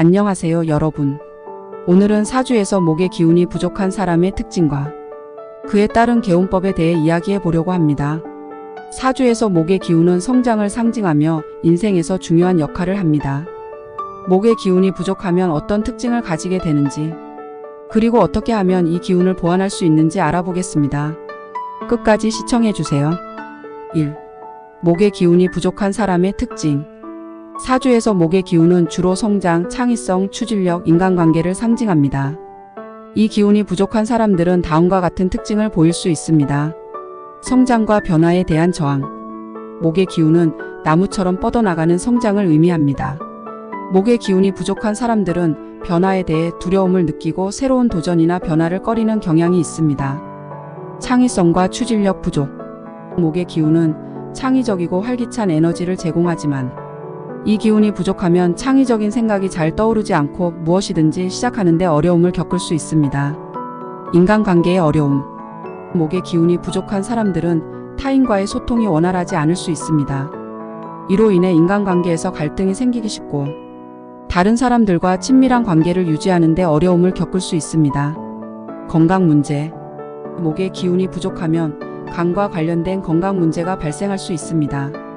안녕하세요, 여러분. 오늘은 사주에서 목의 기운이 부족한 사람의 특징과 그에 따른 개운법에 대해 이야기해 보려고 합니다. 사주에서 목의 기운은 성장을 상징하며 인생에서 중요한 역할을 합니다. 목의 기운이 부족하면 어떤 특징을 가지게 되는지, 그리고 어떻게 하면 이 기운을 보완할 수 있는지 알아보겠습니다. 끝까지 시청해 주세요. 1. 목의 기운이 부족한 사람의 특징. 사주에서 목의 기운은 주로 성장, 창의성, 추진력, 인간관계를 상징합니다. 이 기운이 부족한 사람들은 다음과 같은 특징을 보일 수 있습니다. 성장과 변화에 대한 저항. 목의 기운은 나무처럼 뻗어나가는 성장을 의미합니다. 목의 기운이 부족한 사람들은 변화에 대해 두려움을 느끼고 새로운 도전이나 변화를 꺼리는 경향이 있습니다. 창의성과 추진력 부족. 목의 기운은 창의적이고 활기찬 에너지를 제공하지만 이 기운이 부족하면 창의적인 생각이 잘 떠오르지 않고 무엇이든지 시작하는데 어려움을 겪을 수 있습니다. 인간관계의 어려움. 목의 기운이 부족한 사람들은 타인과의 소통이 원활하지 않을 수 있습니다. 이로 인해 인간관계에서 갈등이 생기기 쉽고 다른 사람들과 친밀한 관계를 유지하는 데 어려움을 겪을 수 있습니다. 건강 문제. 목의 기운이 부족하면 간과 관련된 건강 문제가 발생할 수 있습니다.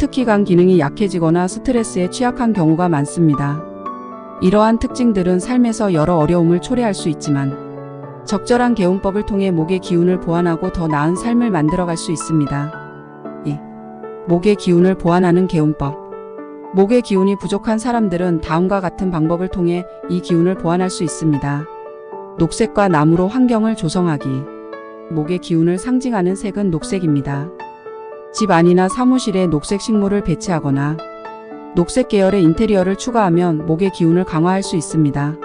특히 간 기능이 약해지거나 스트레스에 취약한 경우가 많습니다. 이러한 특징들은 삶에서 여러 어려움을 초래할 수 있지만 적절한 개운법을 통해 목의 기운을 보완하고 더 나은 삶을 만들어갈 수 있습니다. 2. 목의 기운을 보완하는 개운법. 목의 기운이 부족한 사람들은 다음과 같은 방법을 통해 이 기운을 보완할 수 있습니다. 녹색과 나무로 환경을 조성하기. 목의 기운을 상징하는 색은 녹색입니다. 집 안이나 사무실에 녹색 식물을 배치하거나 녹색 계열의 인테리어를 추가하면 목의 기운을 강화할 수 있습니다.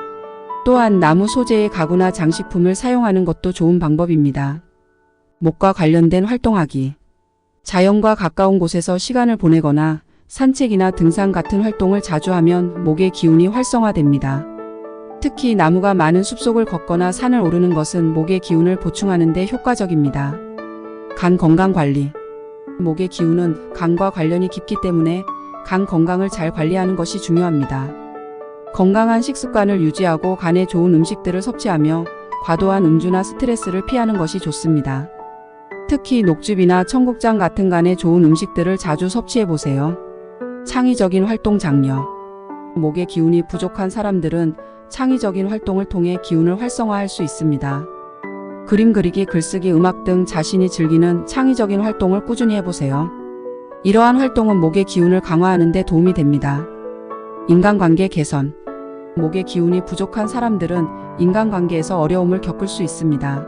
또한 나무 소재의 가구나 장식품을 사용하는 것도 좋은 방법입니다. 목과 관련된 활동하기. 자연과 가까운 곳에서 시간을 보내거나 산책이나 등산 같은 활동을 자주 하면 목의 기운이 활성화됩니다. 특히 나무가 많은 숲속을 걷거나 산을 오르는 것은 목의 기운을 보충하는 데 효과적입니다. 간 건강 관리. 목의 기운은 간과 관련이 깊기 때문에 간 건강을 잘 관리하는 것이 중요합니다. 건강한 식습관을 유지하고 간에 좋은 음식들을 섭취하며 과도한 음주나 스트레스를 피하는 것이 좋습니다. 특히 녹즙이나 청국장 같은 간에 좋은 음식들을 자주 섭취해 보세요. 창의적인 활동 장려. 목의 기운이 부족한 사람들은 창의적인 활동을 통해 기운을 활성화할 수 있습니다. 그림 그리기, 글쓰기, 음악 등 자신이 즐기는 창의적인 활동을 꾸준히 해보세요. 이러한 활동은 목의 기운을 강화하는 데 도움이 됩니다. 인간관계 개선. 목의 기운이 부족한 사람들은 인간관계에서 어려움을 겪을 수 있습니다.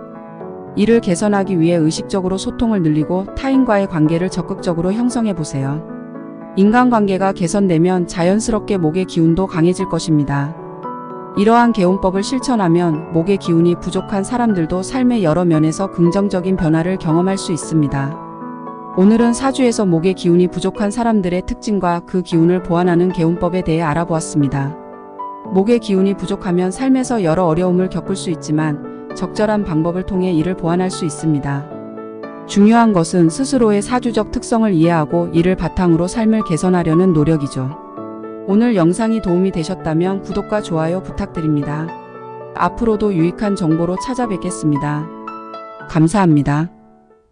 이를 개선하기 위해 의식적으로 소통을 늘리고 타인과의 관계를 적극적으로 형성해 보세요. 인간관계가 개선되면 자연스럽게 목의 기운도 강해질 것입니다. 이러한 개운법을 실천하면 목의 기운이 부족한 사람들도 삶의 여러 면에서 긍정적인 변화를 경험할 수 있습니다. 오늘은 사주에서 목의 기운이 부족한 사람들의 특징과 그 기운을 보완하는 개운법에 대해 알아보았습니다. 목의 기운이 부족하면 삶에서 여러 어려움을 겪을 수 있지만 적절한 방법을 통해 이를 보완할 수 있습니다. 중요한 것은 스스로의 사주적 특성을 이해하고 이를 바탕으로 삶을 개선하려는 노력이죠. 오늘 영상이 도움이 되셨다면 구독과 좋아요 부탁드립니다. 앞으로도 유익한 정보로 찾아뵙겠습니다. 감사합니다.